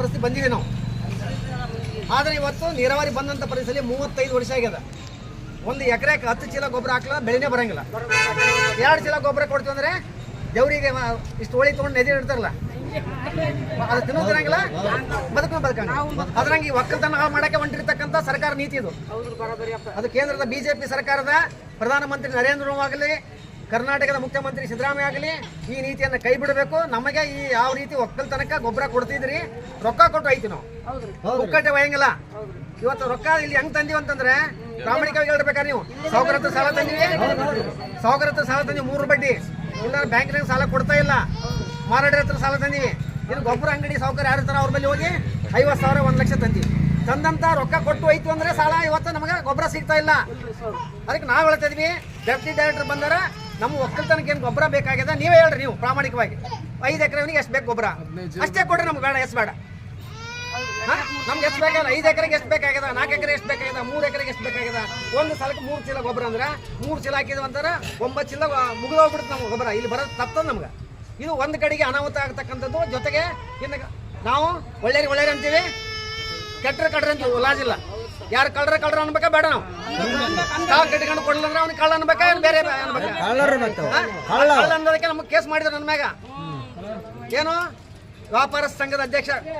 ಪರಿಸ್ಥಿತಿ ಬಂದಿದೆ ನಾವು. ಆದರೆ ಇವತ್ತು ನೀರಾವರಿ ಬಂದಂಥ ಪರಿಸ್ಥಿತಿ ಮೂವತ್ತೈದು ವರ್ಷ ಆಗ್ಯದ ಒಂದು ಎಕರೆಗೆ ಹತ್ತು ಚೀಲ ಗೊಬ್ಬರ ಹಾಕ್ಲ ಬೆಳೆನೇ ಬರಂಗಿಲ್ಲ. ಎರಡು ಚೀಲ ಗೊಬ್ಬರ ಕೊಡ್ತೀವಿ ಅಂದರೆ ದೇವರಿಗೆ ಇಷ್ಟು ಹೋಳಿ ತೊಗೊಂಡು ನೆದಿ ಇಡ್ತಾರಲ್ಲ ಅದು ತಿನ್ನೋ ತಿನ್ನಂಗಿಲ್ಲ ಬದುಕು ಬದುಕಂಗ ಅದ್ರಂಗೆ ಈ ಒಕ್ಕಲ್ತನ ಹಾಳು ಮಾಡಕ್ಕೆ ಹೊಂಟಿರ್ತಕ್ಕಂಥ ಸರ್ಕಾರ ನೀತಿ ಇದು. ಅದು ಕೇಂದ್ರದ ಬಿಜೆಪಿ ಸರ್ಕಾರದ ಪ್ರಧಾನಮಂತ್ರಿ ನರೇಂದ್ರ ಮೋದಿ ಆಗಲಿ ಕರ್ನಾಟಕದ ಮುಖ್ಯಮಂತ್ರಿ ಸಿದ್ದರಾಮಯ್ಯ ಆಗಲಿ ಈ ನೀತಿಯನ್ನು ಕೈ ಬಿಡಬೇಕು. ನಮಗೆ ಈ ಯಾವ ರೀತಿ ಒಕ್ಕಲ್ತನಕ್ಕೆ ಗೊಬ್ಬರ ಕೊಡ್ತಿದ್ರಿ ರೊಕ್ಕ ಕೊಟ್ಟು ಐತಿ ನಾವು. ಒಕ್ಕಟ್ಟೆ ಒಯ್ಯಂಗಿಲ್ಲ. ಇವತ್ತು ರೊಕ್ಕ ಇಲ್ಲಿ ಹೆಂಗ್ ತಂದೀವಿ ಅಂತಂದ್ರೆ ಪ್ರಾಮಾಣಿಕವಾಗಿ ಹೇಳ್ಬೇಕಾರೆ ನೀವು. ಸೌಕರ್ಯ ಸಾಲ ತಂದಿವಿ. ಸೌಕರ್ಯ ಸಾಲ ತಂದಿವಿ ಮೂರು ಬಡ್ಡಿ. ಇಲ್ಲ ಬ್ಯಾಂಕಿನಾಗ ಸಾಲ ಕೊಡ್ತಾ ಇಲ್ಲ. ಮಾರಾಟ ಹತ್ರ ಸಾಲ ತಂದಿವಿ. ಇನ್ನು ಗೊಬ್ಬರ ಅಂಗಡಿ ಸೌಕರ್ಯ ಯಾರು ತರ ಅವ್ರ ಮೇಲೆ ಹೋಗಿ ಐವತ್ತು ಸಾವಿರ ಒಂದು ಲಕ್ಷ ತಂದಿವಿ. ತಂದಂತ ರೊಕ್ಕ ಕೊಟ್ಟು ಹೋಯ್ತು ಅಂದ್ರೆ ಸಾಲ ಇವತ್ತು ನಮಗೆ ಗೊಬ್ಬರ ಸಿಗ್ತಾ ಇಲ್ಲ. ಅದಕ್ಕೆ ನಾವು ಹೇಳ್ತಿದ್ವಿ ಡೆಪ್ಟಿ ಡೈರೆಕ್ಟರ್ ಬಂದಾರ ನಮ್ಮ ಒಕ್ಕಲ್ತನಕ್ಕೆ ಏನು ಗೊಬ್ಬರ ಬೇಕಾಗಿದೆ ನೀವೇ ಹೇಳ್ರಿ ನೀವು ಪ್ರಾಮಾಣಿಕವಾಗಿ. ಐದು ಎಕರೆವನಿಗೆ ಎಷ್ಟು ಬೇಕು ಗೊಬ್ಬರ? ಅಷ್ಟೇ ಕೊಡ್ರಿ ನಮ್ಗೆ ಬೇಡ ಎಷ್ಟು ಬೇಡ. ಹಾ? ನಮ್ಗೆ ಎಷ್ಟು ಬೇಕಾಗಿಲ್ಲ? ಐದು ಎಕರೆಗೆ ಎಷ್ಟು ಬೇಕಾಗಿದೆ ನಾಲ್ಕು ಎಕರೆ ಎಷ್ಟು ಬೇಕಾಗಿದೆ ಮೂರು ಎಕರೆಗೆ ಎಷ್ಟು ಬೇಕಾಗಿದೆ ಒಂದು ಸಲಕ್ಕೆ ಮೂರು ಚೀಲ ಗೊಬ್ಬರ ಅಂದ್ರೆ ಮೂರು ಚೀಲ ಹಾಕಿದ್ವಿ ಅಂದ್ರೆ ಒಂಬತ್ತು ಚೀಲ ಮುಗಿದೋಗ್ಬಿಡುತ್ತೆ ನಮ್ಗೆ ಗೊಬ್ಬರ. ಇಲ್ಲಿ ಬರೋದು ತಪ್ಪದು ನಮ್ಗೆ. ಇದು ಒಂದು ಕಡೆಗೆ ಅನಾಹುತ ಆಗ್ತಕ್ಕಂಥದ್ದು ಜೊತೆಗೆ ಇನ್ನು ನಾವು ಒಳ್ಳೆಯ ಒಳ್ಳೆಯ ಅಂತೀವಿ ಕೆಟ್ಟರೆ ಕಡ್ರೆ ಅಂತೀವಿ ಉಲಾಜಿಲ್ಲ ಯಾರು ಕಳ್ರ ಕಳ್ರ ಅನ್ಬೇಕ? ಬೇಡ ನಾವು. ಕಾಲ್ ಕಟ್ಕೊಂಡು ಕೊಡಲ್ಲ ಅಂದ್ರೆ ಅವ್ನಿಗೆ ಕಳ್ಳ ಅನ್ಬೇಕಾ? ಏನ್ ಬೇರೆ ಅನ್ಬೇಕಾ? ಕಳ್ಳ ಅನ್ನೋದಕ್ಕೆ ನಮಗೆ ಕೇಸ್ ಮಾಡಿದ್ರು ನನ್ನ ಮ್ಯಾಗ. ಏನು? ವ್ಯಾಪಾರ ಸಂಘದ ಅಧ್ಯಕ್ಷ.